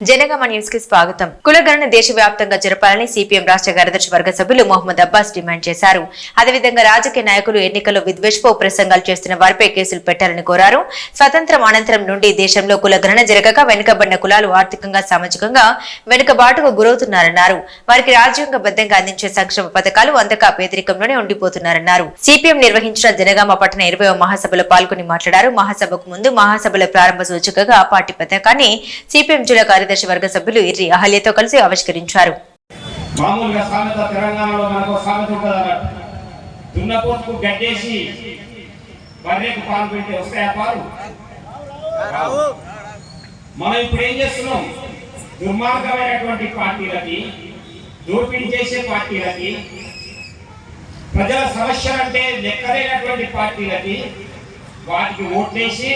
జనగామ న్యూస్కి స్వాగతం. కులగణన దేశవ్యాప్తంగా జరపాలని సిపిఎం రాష్ట్ర కార్యదర్శి వర్గ సభ్యులు మొహమ్మద్ అబ్బాస్ డిమాండ్ చేశారు. అదేవిధంగా రాజకీయ నాయకులు ఎన్నికల్లో విద్వేషపు ప్రసంగాలు చేస్తున్న వారిపై కేసులు పెట్టాలని కోరారు. స్వతంత్రం అనంతరం నుండి దేశంలో కులగణన జరగక వెనుకబడిన కులాలు ఆర్థికంగా సామాజికంగా వెనుకబాటుకు గురవుతున్నారన్నారు. వారికి రాజ్యాంగబద్ధంగా అందించే సంక్షేమ పథకాలు అందక పేదరికంలోనే ఉండిపోతున్నారన్నారు. సిపిఎం నిర్వహించిన జనగామ పట్టణ ఇరవై మహాసభలో పాల్గొని మాట్లాడారు. మహాసభకు ముందు మహాసభల ప్రారంభ సూచికగా పార్టీ పథకాన్ని సిపిఎం జిల్లా కార్యదర్శి వర్గ సభ్యులు ఇర్రి అహల్యతో కలిసి ఆవిష్కరించారు. మామూలుగా సామెత తెలంగాణలో మనకు సామెత ఉంటుంది అన్నట్టు దున్నపోతుకు గడ్డేసి బర్రెకు పాలు పెట్టి వస్తాయా పాలు? మనం ఇప్పుడు ఏం చేస్తున్నాం? దుర్మార్గమైనటువంటి పార్టీలకి దోపిడీ చేసే పార్టీలకి ప్రజల సమస్యలంటే లెక్కలేనటువంటి పార్టీలకి వాటికి ఓట్లేసి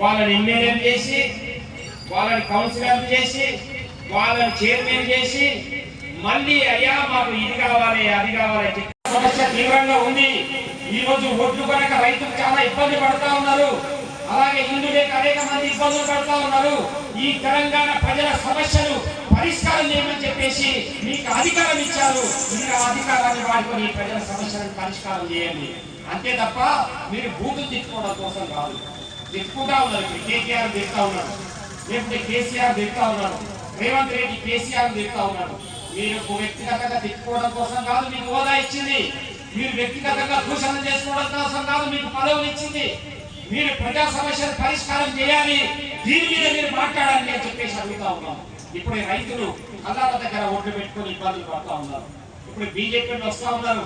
వాళ్ళని ఎమ్మెల్యేలు చేసి వాళ్ళని కౌన్సిలర్ చేసి వాళ్ళని చైర్మన్ చేసి మళ్ళీ అయ్యా మాకు ఇది కావాలి అది కావాలి సమస్య తీవ్రంగా ఉంది. ఈ రోజు ఒడ్లు కొనక రైతులు చాలా ఇబ్బంది పడతా ఉన్నారు. అలాగే ఇల్లు అనేక మంది ఇబ్బందులు పడతా ఉన్నారు. ఈ తెలంగాణ ప్రజల సమస్యలు పరిష్కారం చేయమని చెప్పేసి మీకు అధికారం ఇచ్చారు. మీరు ఆ అధికారాన్ని వాడుకొని ఈ ప్రజల సమస్యలను పరిష్కారం చేయండి. అంతే తప్ప మీరు బూతులు తిట్టుకోవడం కోసం కాదు. తిట్టుకుంటా ఉన్నారు. ఇప్పుడు కేటీఆర్ తిట్టా ఉన్నారు. లేకపోతే కేసీఆర్ తిరుగుతా ఉన్నారు రేవంత్ రెడ్డి కేసీఆర్ తిరుగుతా ఉన్నారు మీరు వ్యక్తిగతంగా తిట్టుకోవడం కోసం కాదు మీకు హోదా ఇచ్చింది. మీరు వ్యక్తిగతంగా దూషణ చేసుకోవడం కోసం కాదు మీకు పదవులు ఇచ్చింది. మీరు ప్రజా సమస్యలు పరిష్కారం చేయాలి. దీని మీద మీరు మాట్లాడాలి అని చెప్పేసి అడుగుతా ఉన్నాం. ఇప్పుడు రైతులు కళ్ళాల దగ్గర ఓట్లు పెట్టుకొని ఇబ్బందులు పడతా ఉన్నారు. ఇప్పుడు బీజేపీ వస్తా ఉన్నారు.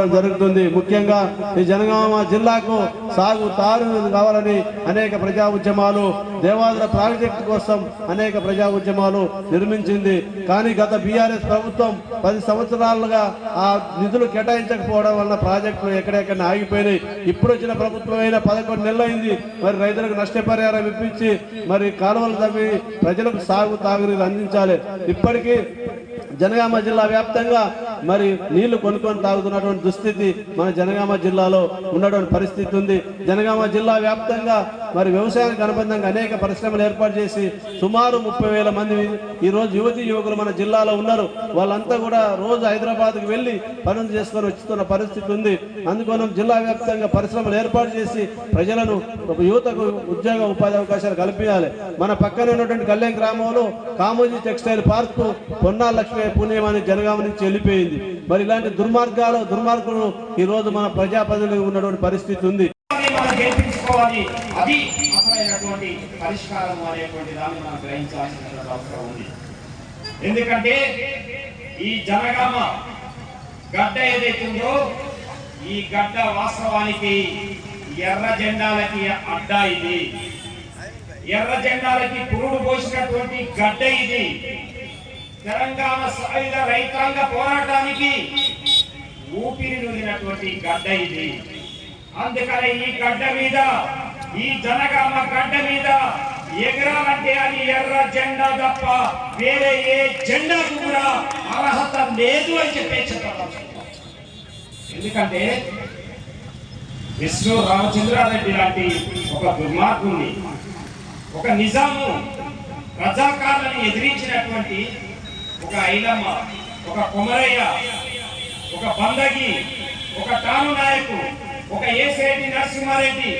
ఉండడం జరుగుతుంది. ముఖ్యంగా ఈ జనగామ జిల్లాకు సాగు తారు కావాలని అనేక ప్రజా ఉద్యమాలు దేవాదుల ప్రాజెక్టు కోసం అనేక ప్రజా ఉద్యమాలు నిర్మించింది. కానీ గత బీఆర్ఎస్ ప్రభుత్వం పది సంవత్సరాలుగా ఆ నిధులు కేటాయించకపోవడం వలన ప్రాజెక్టులు ఎక్కడెక్కడ ఆగిపోయినాయి. ఇప్పుడు వచ్చిన ప్రభుత్వం అయినా పదకొండు నెలలు మరి రైతులకు నష్టపరిహారం ఇప్పించి మరి కాలువలు తవ్వి ప్రజలకు సాగు తాగునీరు అందించాలి. ఇప్పటికీ జనగామ జిల్లా వ్యాప్తంగా మరి నీళ్ళు కొనుక్కొని తాగుతున్నటువంటి దుస్థితి మన జనగామ జిల్లాలో ఉన్నటువంటి పరిస్థితి ఉంది. జనగామ జిల్లా వ్యాప్తంగా మరి వ్యవసాయానికి అనుబంధంగా అనేక పరిశ్రమలు ఏర్పాటు చేసి సుమారు ముప్పై వేల మంది ఈ రోజు యువతి యువకులు మన జిల్లాలో ఉన్నారు. వాళ్ళంతా కూడా రోజు హైదరాబాద్కు వెళ్ళి పనులు చేసుకొని వచ్చుతున్న పరిస్థితి ఉంది. అందుకోసం జిల్లా వ్యాప్తంగా పరిశ్రమలు ఏర్పాటు చేసి ప్రజలను యువతకు ఉద్యోగ ఉపాధి అవకాశాలు కల్పించాలి. మన పక్కన ఉన్నటువంటి కళ్యాణ్ గ్రామంలో కామోజీ టెక్స్టైల్ పార్క్ పొన్నా లక్ష్మీ పుణ్యం అని జనగామ నుంచి వెళ్ళిపోయింది. మరి ఇలాంటి దుర్మార్గాలు దుర్మార్గులు ఈరోజు మన ప్రజాప్రతినిధులు ఉన్నటువంటి పరిస్థితి ఉంది. చేసుకోవాలి అది అసలైనటువంటి పరిష్కారం అనేటువంటి దాన్ని మనం గ్రహించాల్సినటువంటి అవసరం ఉంది. ఎందుకంటే ఈ జనగామ గడ్డ ఏదైతే ఉందో ఈ గడ్డ వాస్తవానికి ఎర్ర జెండాలకి అడ్డా ఇది. ఎర్ర జెండాలకి పురుడు పోసినటువంటి గడ్డ ఇది. తెలంగాణ సాయుధ రైతాంగ పోరాటానికి ఊపిరి నుదినటువంటి గడ్డ ఇది. అందుకని ఈ గడ్డ మీద ఈ జనగామ గడ్డ మీద ఎగరాలంటే అది ఎర్ర జెండా తప్ప వేరే ఏ జెండాకు కూడా అర్హత లేదు అని చెప్పే ఎందుకంటే విష్ణు రామచంద్రారెడ్డి లాంటి ఒక దుర్మార్గుని ఒక నిజాము రజాకారులను ఎదిరించినటువంటి ఒక ఐలమ్మ ఒక కొమరయ్య ఒక బందగి ఒక తాను నాయకు ఒక ఏసేటి నరసింహారెడ్డి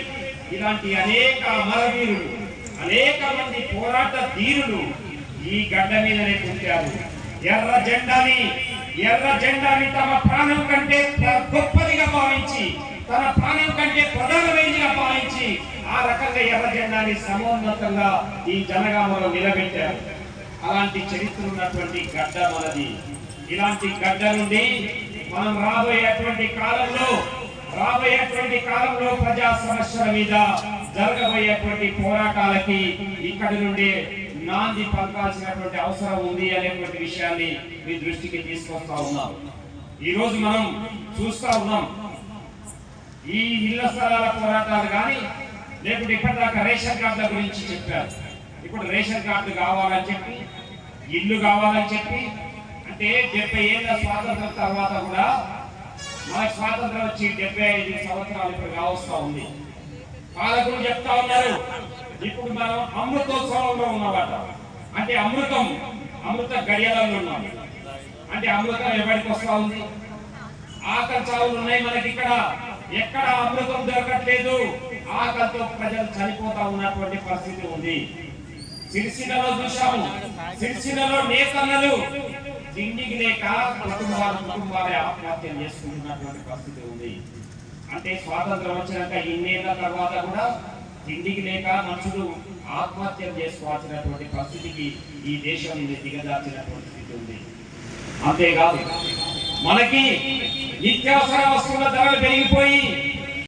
ఇలాంటి అనేక అమరవీరులు అనేక మంది పోరాట ధీరులు ఈ గడ్డ మీదనే పుట్టారు. ఎర్ర జెండాని ఎర్ర జెండాని తమ ప్రాణం కంటే గొప్పదిగా భావించి తన ప్రాణం కంటే ప్రధానమైనదిగా భావించి ఆ రకంగా ఎర్ర జెండాని సమోన్నతంగా ఈ జనగామలో నిలబెట్టారు. అలాంటి చరిత్ర ఉన్నటువంటి గడ్డ మనది. ఇలాంటి గడ్డ నుండి మనం రాబోయేటువంటి కాలంలో రాబోయేటువంటి కాలంలో ప్రజా సమస్యల మీద జరగబోయేటువంటి పోరాటాలకి ఇక్కడి నుండి నాంది పలకాల్సినటువంటి అవసరం ఉంది అనేటువంటి విషయాన్ని మీ దృష్టికి తీసుకొస్తా ఉన్నాం. ఈ రోజు మనం చూస్తా ఉన్నాం. ఈ ఇళ్ళ స్థలాల పోరాటాలు కానీ లేకుంటే ఇప్పటిదాకా రేషన్ కార్డుల గురించి చెప్పారు. ఇప్పుడు రేషన్ కార్డు కావాలని చెప్పి ఇల్లు కావాలని చెప్పి అంటే డెబ్బై ఏళ్ళ స్వాతంత్రం తర్వాత కూడా మనకు స్వాతంత్రం వచ్చి డెబ్బై ఐదు సంవత్సరాలు ఇప్పుడు కావస్తా ఉంది. పాలకులు చెప్తా ఉన్నారు. ఇప్పుడు మనం అమృతోత్సవంలో ఉన్నమాట. అంటే అమృతం అమృత గడియలలో ఉన్నాం. అంటే అమృతం ఎవరికి వస్తా ఉంది? ఆకలి చావులు ఉన్నాయి మనకి ఇక్కడ. ఎక్కడ అమృతం దొరకట్లేదు? ఆకలితో ప్రజలు చనిపోతా ఉన్నటువంటి పరిస్థితి ఉంది. సిరిసిల్లలో చూశాము. సిరిసిల్లలో నేతన్నలు తిండికి లేక కుటుంబాలు కుటుంబాలే ఆత్మహత్య చేసుకుంటున్నటువంటి పరిస్థితి ఉంది. అంటే స్వాతంత్రం వచ్చినాక ఇన్నేళ్ళ తర్వాత కూడా తిండికి లేక మనుషులు ఆత్మహత్యలు చేసుకోవాల్సినటువంటి పరిస్థితికి ఈ దేశం దిగజార్చినటువంటి స్థితి ఉంది. అంతేకాదు మనకి నిత్యావసర వస్తువుల ధరలు పెరిగిపోయి